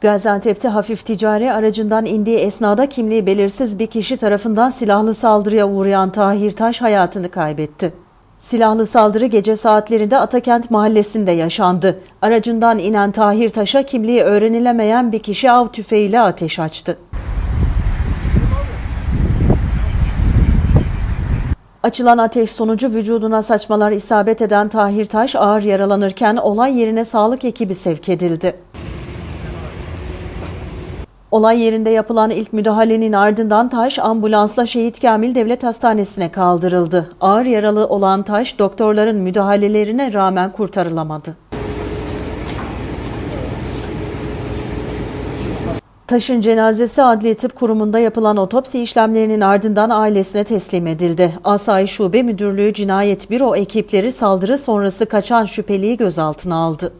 Gaziantep'te hafif ticari aracından indiği esnada kimliği belirsiz bir kişi tarafından silahlı saldırıya uğrayan Tahir Taş hayatını kaybetti. Silahlı saldırı gece saatlerinde Atakent mahallesinde yaşandı. Aracından inen Tahir Taş'a kimliği öğrenilemeyen bir kişi av tüfeğiyle ateş açtı. Açılan ateş sonucu vücuduna saçmalar isabet eden Tahir Taş ağır yaralanırken olay yerine sağlık ekibi sevk edildi. Olay yerinde yapılan ilk müdahalenin ardından Taş ambulansla Şehit Kamil Devlet Hastanesi'ne kaldırıldı. Ağır yaralı olan Taş doktorların müdahalelerine rağmen kurtarılamadı. Taş'ın cenazesi Adliye Tıp Kurumu'nda yapılan otopsi işlemlerinin ardından ailesine teslim edildi. Asayiş Şube Müdürlüğü Cinayet Büro ekipleri saldırı sonrası kaçan şüpheliyi gözaltına aldı.